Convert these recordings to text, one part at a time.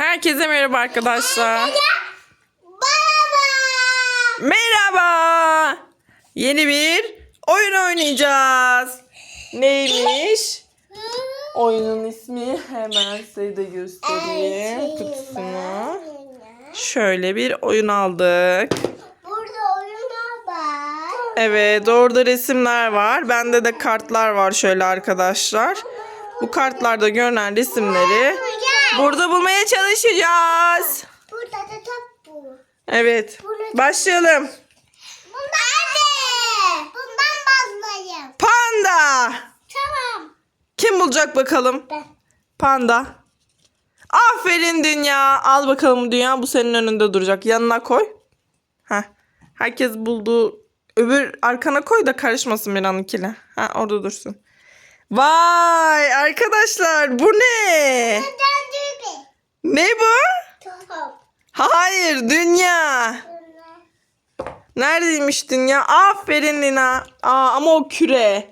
Herkese merhaba arkadaşlar. Baba. Merhaba. Yeni bir oyun oynayacağız. Neymiş? Oyunun ismi hemen size de göstereyim kutusunu. Şöyle bir oyun aldık. Burada oyunlar var. Evet orada resimler var. Bende de kartlar var şöyle arkadaşlar. Bu kartlarda görünen resimleri burada bulmaya çalışacağız. Burada da top bu. Evet. Başlayalım. Bundan Anne. Bundan bazılayım. Panda. Tamam. Kim bulacak bakalım? Ben. Panda. Aferin dünya. Al bakalım dünya bu senin önünde duracak. Yanına koy. Heh. Herkes bulduğu öbür arkana koy da karışmasın Miran'ınkiyle. Ha orada dursun. Vay arkadaşlar bu ne? Ne bu? Top. Hayır dünya. Neredeymiş dünya? Aferin Lina. Aa, ama o küre.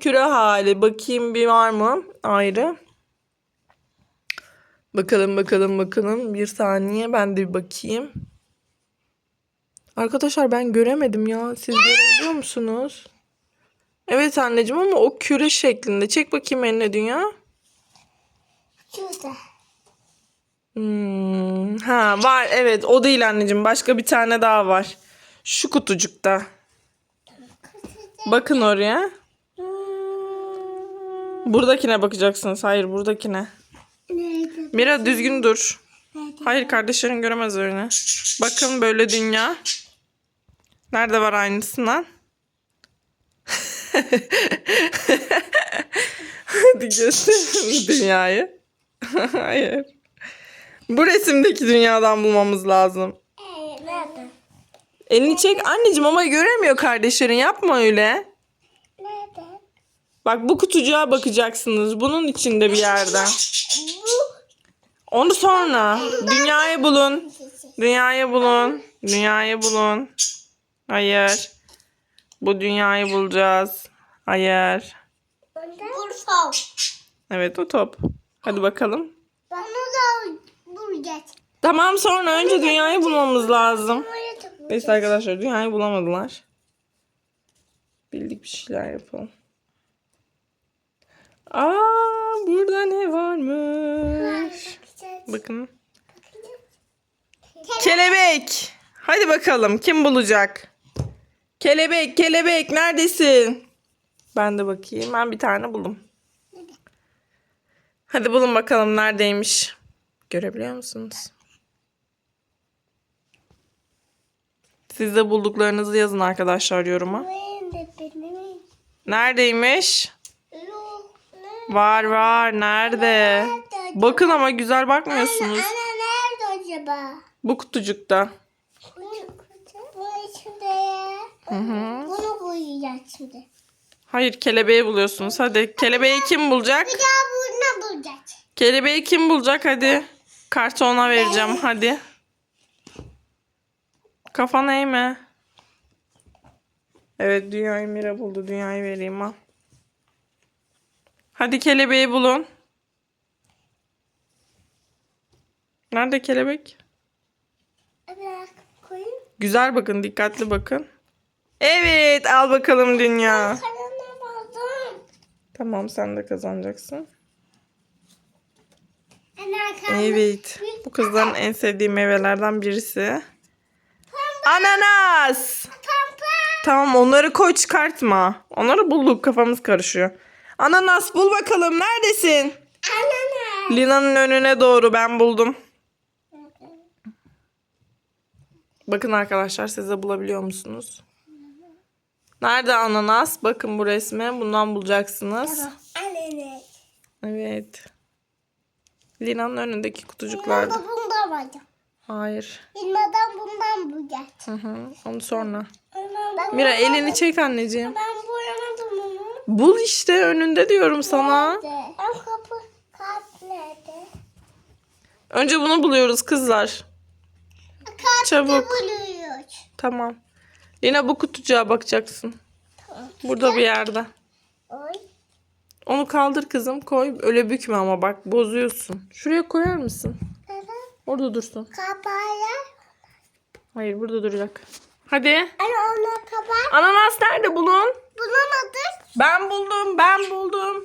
Küre hali. Bakayım bir var mı? Ayrı. Bakalım bakalım bakalım. Bir saniye ben de bir bakayım. Arkadaşlar ben göremedim ya. Siz görebiliyor musunuz? Evet anneciğim ama o küre şeklinde. Çek bakayım eline dünya. Şurada. Hmm, ha var evet o değil anneciğim. Başka bir tane daha var. Şu kutucukta. Bakın oraya. Buradakine bakacaksınız. Hayır buradakine. Mira düzgün dur. Hayır kardeşlerin göremez öyle. Bakın böyle dünya. Nerede var aynısından? Hadi gösterelim dünyayı. Hayır. Bu resimdeki dünyadan bulmamız lazım. Evet. Nerede? Elini çek anneciğim ama göremiyor kardeşlerin yapma öyle. Nerede? Bak bu kutucuğa bakacaksınız. Bunun içinde bir yerde. Bu. Onu sonra. Dünyayı bulun. Dünyayı bulun. Dünyayı bulun. Hayır. Bu dünyayı bulacağız. Hayır. Bursa. Evet o top. Hadi bakalım. Onu da bulacağız. Tamam sonra önce dünyayı bulmamız lazım. Neyse arkadaşlar dünyayı bulamadılar. Bildik bir şeyler yapalım. Aa burada ne varmış? Bakın. Kelebek. Hadi bakalım kim bulacak? Kelebek, kelebek neredesin? Ben de bakayım. Ben bir tane buldum. Hadi bulun bakalım neredeymiş. Görebiliyor musunuz? Siz de bulduklarınızı yazın arkadaşlar yoruma. Neredeymiş? Var var. Nerede? Bakın ama güzel bakmıyorsunuz. Nerede acaba? Bu kutucukta. Bunu, içinde. Hı hı. Bunu boyayacağız şimdi. Hayır kelebeği buluyorsunuz. Hadi kelebeği kim bulacak? Bir daha bunu bulacağız. Kelebeği kim bulacak? Hadi. Kartı ona vereceğim. Hadi. Kafana eğme. Evet dünyayı Mira buldu. Dünyayı vereyim ha. Hadi kelebeği bulun. Nerede kelebek? Bırak koyayım. Güzel bakın. Dikkatli bakın. Evet al bakalım dünya. Buldum. Tamam sen de kazanacaksın. Evet. Bu kızların en sevdiği meyvelerden birisi. Ananas. Tamam onları koy çıkartma. Onları bulduk kafamız karışıyor. Ananas bul bakalım neredesin? Ananas. Lina'nın önüne doğru ben buldum. Bakın arkadaşlar siz de bulabiliyor musunuz? Nerede ananas? Bakın bu resme. Bundan bulacaksınız. Ananas. Evet. Lina'nın önündeki kutucuklarda. da bundan var. Hayır. Bilmeden bundan bulacağız. Hı hı. Onu sonra. Ben, Mira elini çek anneciğim. ben boyamadım onu. Bul işte önünde diyorum sana. Nerede? Ben kapı kart nerede? Önce bunu buluyoruz kızlar. Kart Çabuk. buluyoruz. Tamam. Lina bu kutucuğa bakacaksın. Burada bir yerde. Onu kaldır kızım koy. Öyle bükme ama bak bozuyorsun. Şuraya koyar mısın? Orada dursun. Kapağı. Hayır burada duracak. Hadi. Anne onu kapat. Ananas nerede bulun? Bulamadık. Ben buldum, ben buldum.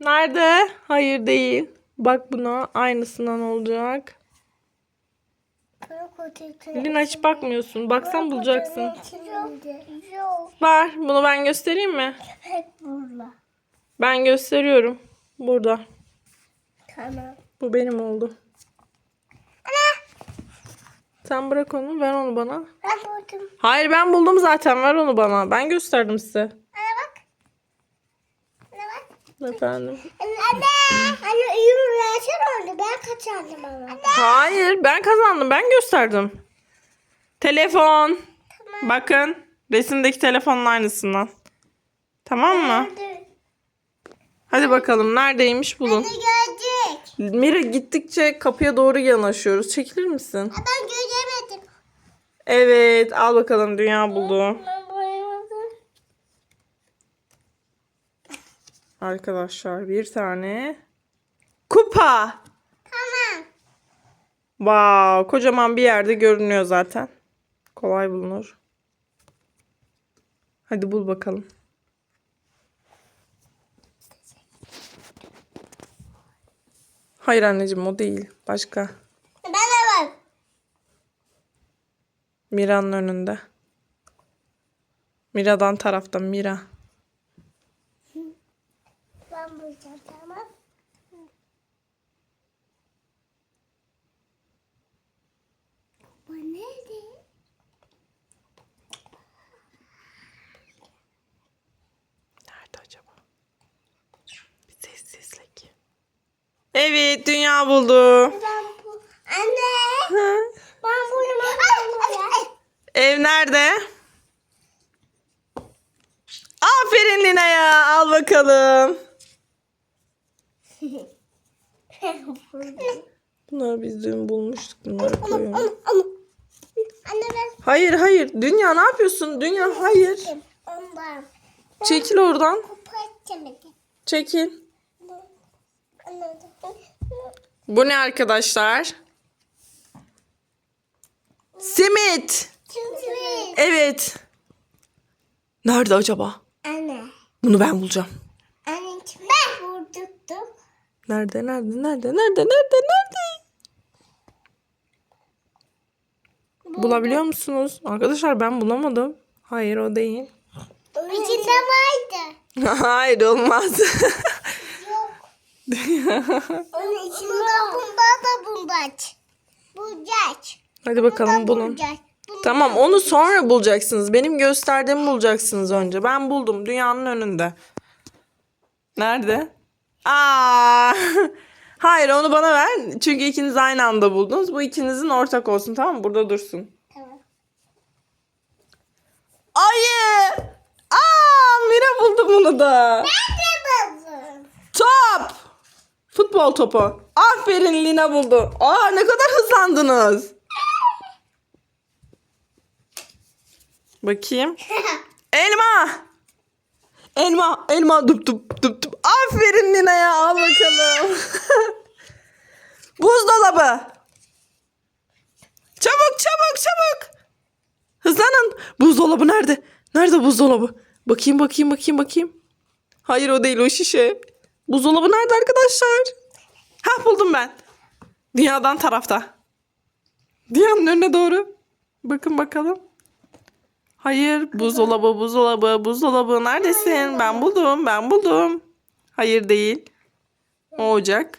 Nerede? Hayır değil. Bak buna aynısından olacak. Elin aç bakmıyorsun. Baksan bulacaksın. Var. Bunu ben göstereyim mi? Hep burada. Ben gösteriyorum. Burada. Tamam. Bu benim oldu. Sen bırak onu, ver onu bana. Ben buldum. Hayır ben buldum zaten. Ver onu bana. Ben gösterdim size. Anne bak. Anne bak. Efendim. Anne. Anne. Ürün versene onu. Ben kazandım ama. Hayır ben kazandım. Ben gösterdim. Telefon. Bakın. Resimdeki telefonun aynısından. Tamam mı? Hadi. Hadi bakalım neredeymiş bulun. Hadi gördük. Mira gittikçe kapıya doğru yanaşıyoruz. Çekilir misin? Ben göremedim. Evet al bakalım dünya buldu. Ben boyamadım. Arkadaşlar bir tane kupa. Tamam. Wow, kocaman bir yerde görünüyor zaten. Kolay bulunur. Hadi bul bakalım. Hayır anneciğim o değil. Başka. Ben de var. Mira'nın önünde. Mira'dan tarafta Mira. Ben bulacağım tamam. Bu nerede? Nerede acaba? Bir sessizlik. Evet dünya buldu. Ben bu. Anne. Ben bulamadım. Ev nerede? Aferin Lina'ya. Al bakalım. Bunları biz dün bulmuştuk. Bunları. Anne ben Hayır hayır. Dünya ne yapıyorsun? Dünya hayır. Ondan. Çekil oradan. Çekil. Bu ne arkadaşlar? Simit. Çünkü. Evet. Nerede acaba? Anne. Bunu ben bulacağım. Anne kim? Ben vurduktum. Nerede? Nerede? Nerede? Nerede? Nerede? Nerede? Bulabiliyor musunuz? Arkadaşlar ben bulamadım. Hayır o değil. İçinde vardı. Hayır olmaz. Yok. Onun içinde bunda bunda da bundaç. Bundaç. Hadi bakalım bulun. Tamam onu sonra bulacaksınız. Benim gösterdiğimi bulacaksınız önce. Ben buldum dünyanın önünde. Nerede? Aa! Hayır onu bana ver. Çünkü ikiniz aynı anda buldunuz. Bu ikinizin ortak olsun tamam mı? Burada dursun. Tamam. Ayı! Aa! Mira buldu bunu da. Ben de buldum. Top! Futbol topu. Aferin Lina buldu. Aa ne kadar hızlandınız. Bakayım. Elma. Elma, elma dup dup dup dup. Aferin Lina'ya al bakalım. Buzdolabı. Çabuk çabuk çabuk. Hızlanın. Buzdolabı nerede? Nerede buzdolabı? Bakayım bakayım bakayım bakayım. Hayır o değil o şişe. Buzdolabı nerede arkadaşlar? Ha buldum ben. Dünyadan tarafta. Dünyanın önüne doğru. Bakın bakalım. Hayır buzdolabı buzdolabı buzdolabı neredesin? Ben buldum ben buldum. Hayır değil. O ocak.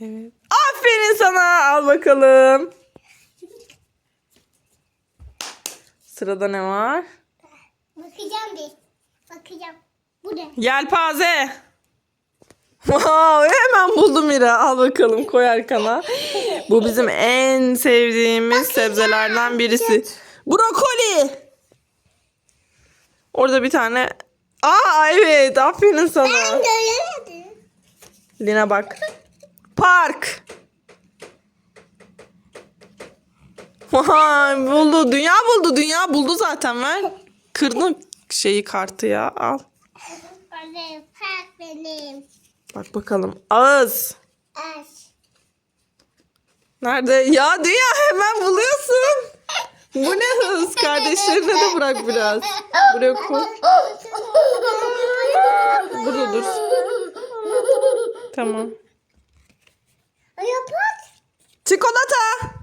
Evet. Aferin sana al bakalım. Sırada ne var? Bakacağım bir. Bakacağım. Bu ne? Yelpaze. Wow, hemen buldum Mira. Al bakalım koy arkana. Bu bizim en sevdiğimiz sebzelerden birisi. Brokoli. Orada bir tane. Aa evet aferin sana. Ben göremedim. Lina bak. Park. Vay buldu. Dünya buldu. Dünya buldu zaten ver. Kırdın şeyi kartı ya. Al. Park benim. Bak bakalım. Ağız. Aç. Nerede? Ya Dünya hemen buluyorsun. Bu ne hız? Kardeşlerine de bırak biraz. Buraya koy. Burada dur. Tamam. Çikolata.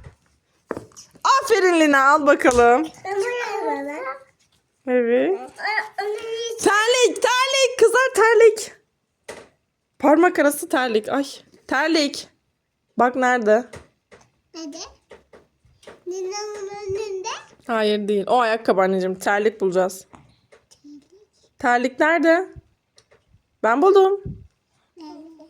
Aferin Lina al bakalım. Evet. Terlik, terlik. Kızlar terlik. Parmak arası terlik. Ay, terlik. Bak nerede? Nerede? Nina'nın önünde. Hayır değil. O ayakkabı anneciğim. Terlik bulacağız. Terlik nerede? Ben buldum. Nerede?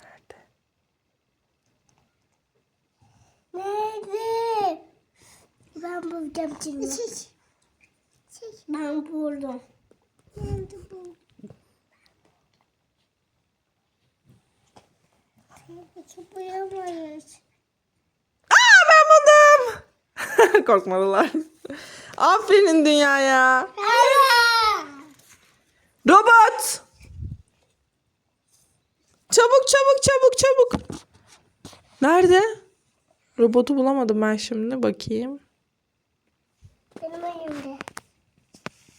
Nerede? Nerede? Ben bulacağım şimdi. Çek. Çek. Ben buldum. Nerede bu? Hiç bulamayız. Aa ben buldum. Korkmadılar. Aferin dünyaya. Robot. Çabuk çabuk çabuk çabuk. Nerede? Robotu bulamadım ben şimdi. Bakayım. Benim elimde.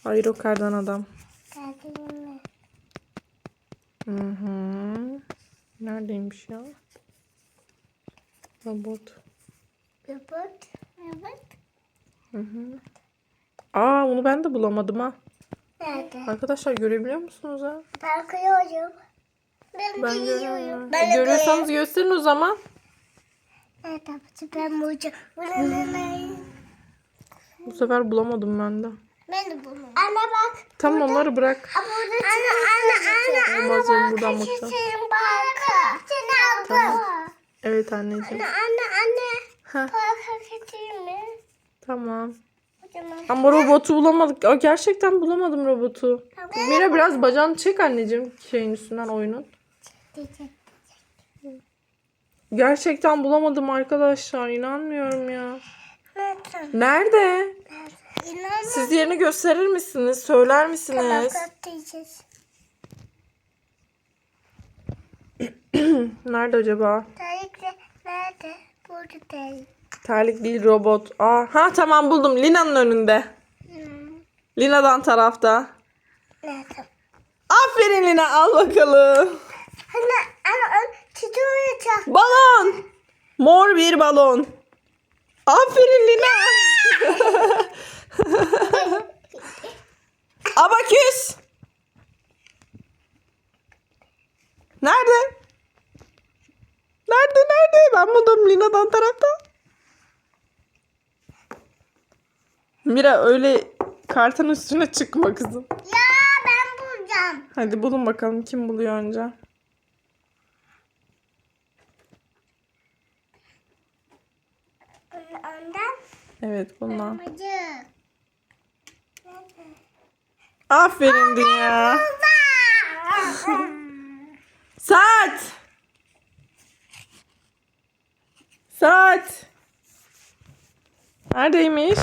Hayır o kardan adam. Geldiğimde. Hı hı. Neredeymiş ya? Robot. Robot. Evet. Hı hı. Aa bunu ben de bulamadım ha. Nerede? Arkadaşlar görebiliyor musunuz ha? Ben kıyıyorum. Ben, Ben görüyorum. Ben de Görüyorsanız gösterin o zaman. Evet abisi ben bulacağım. Bu sefer bulamadım ben de. Ben de bunu. Anne bak. Tamam onları bırak. Burada anne anne anne anne Olmaz, bak. buradan bakacağım. senin bak. Seni aldım. Evet anneciğim. Anne anne anne. Heh, Bak kaşık mi? tamam. Ama robotu bulamadık. Aa, gerçekten bulamadım robotu. Mira biraz bacağını çek anneciğim şeyin üstünden oyunun. Gerçekten bulamadım arkadaşlar. İnanmıyorum ya. Nerede? Nerede? İnanma. Siz yerini gösterir misiniz? Söyler misiniz? Nerede acaba? Terlikle nerede? Burada terlik. Terlik değil robot. Aa, ha tamam buldum. Lina'nın önünde. Hmm. Lina'dan tarafta. Nerede? Aferin Lina al bakalım. Anne anne anne tutuyor Balon. Mor bir balon. Aferin Lina. Abaküs. Nerede? Nerede nerede? Ben buldum Lina'dan tarafta. Mira öyle kartın üstüne çıkma kızım. Ya ben bulacağım. Hadi bulun bakalım kim buluyor önce. Ondan Evet bundan. mıcık. Aferin Dünya. Saat. Saat. Neredeymiş?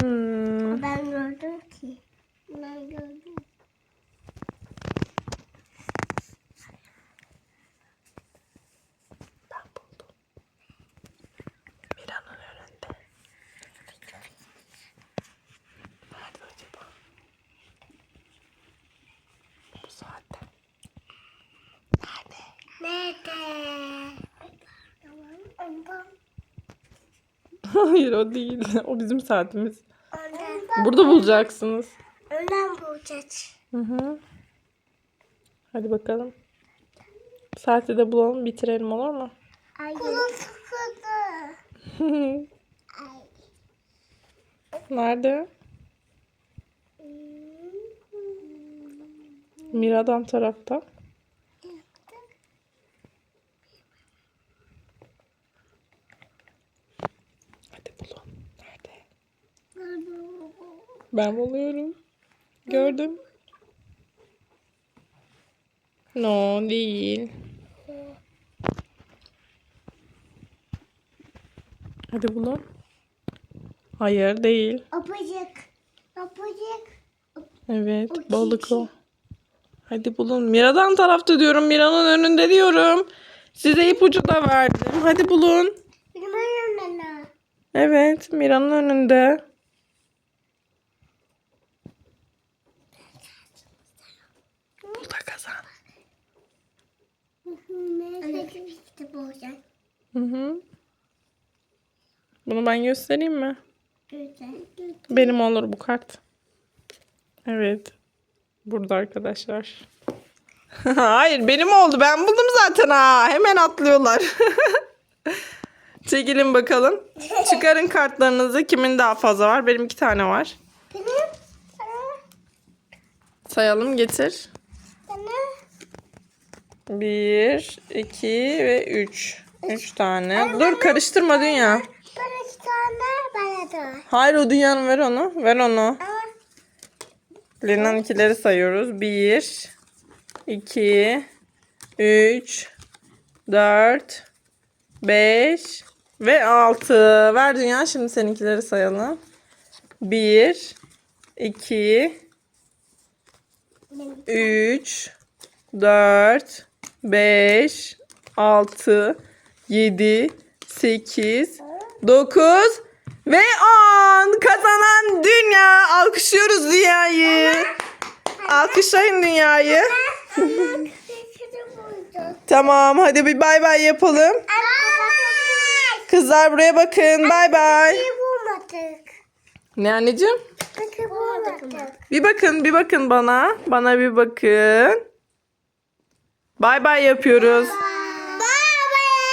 Hmm. Ben gördüm ki. Ben gördüm. Ben buldum. Mira'nın önünde. Nerede acaba? Bu saatte. Nerede? Nerede? Ondan. Hayır o değil. O bizim saatimiz. Ondan. Burada bulacaksınız. Ondan bulacağız. Hı hı. Hadi bakalım. Saati de bulalım bitirelim olur mu? Ay. Kolum sıkıldı. Ay. Nerede? Mira'dan tarafta. Hadi bulun. Nerede? Ben buluyorum. Gördüm. No değil. Hadi bulun. Hayır değil. Apacık. Apacık. Evet O balık o. Hadi bulun. Mira'dan tarafta diyorum. Mira'nın önünde diyorum. Size ipucu da verdim. Hadi bulun. Benim önümden Evet Mira'nın önünde. Bu da kazan. Anne işte bu olacak. Hı hı. Bunu ben göstereyim mi? Güzel. Benim olur bu kart. Evet. Burada arkadaşlar. Hayır benim oldu. Ben buldum zaten ha. Hemen atlıyorlar. Çekilin bakalım. Çıkarın kartlarınızı. Kimin daha fazla var? Benim iki tane var. Benim Sayalım getir. sana Bir, iki ve üç. Üç tane. Dur karıştırma dünya. bana iki tane bana da. Hayır o dünyanın ver onu. Ver onu. Ama Lena'nınkileri sayıyoruz. 1, 2, 3, 4, 5 ve 6. Ver Dünya şimdi seninkileri sayalım. 1, 2, benim 3, 4, 5, 6, 7, 8, 9 ve 10. Kazanan Dünya. Alkışlıyoruz Dünya'yı. Alkışlayın Dünya'yı. Tamam hadi bir bay bay yapalım. Kızlar buraya bakın. Bay bay. Ne anneciğim? Bir bakın bir bakın bana. Bana bir bakın. Bay bay yapıyoruz. Bye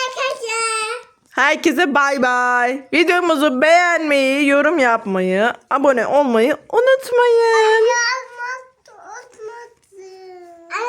arkadaşlar. Herkese bay bay. Videomuzu beğenmeyi, yorum yapmayı, abone olmayı unutmayın.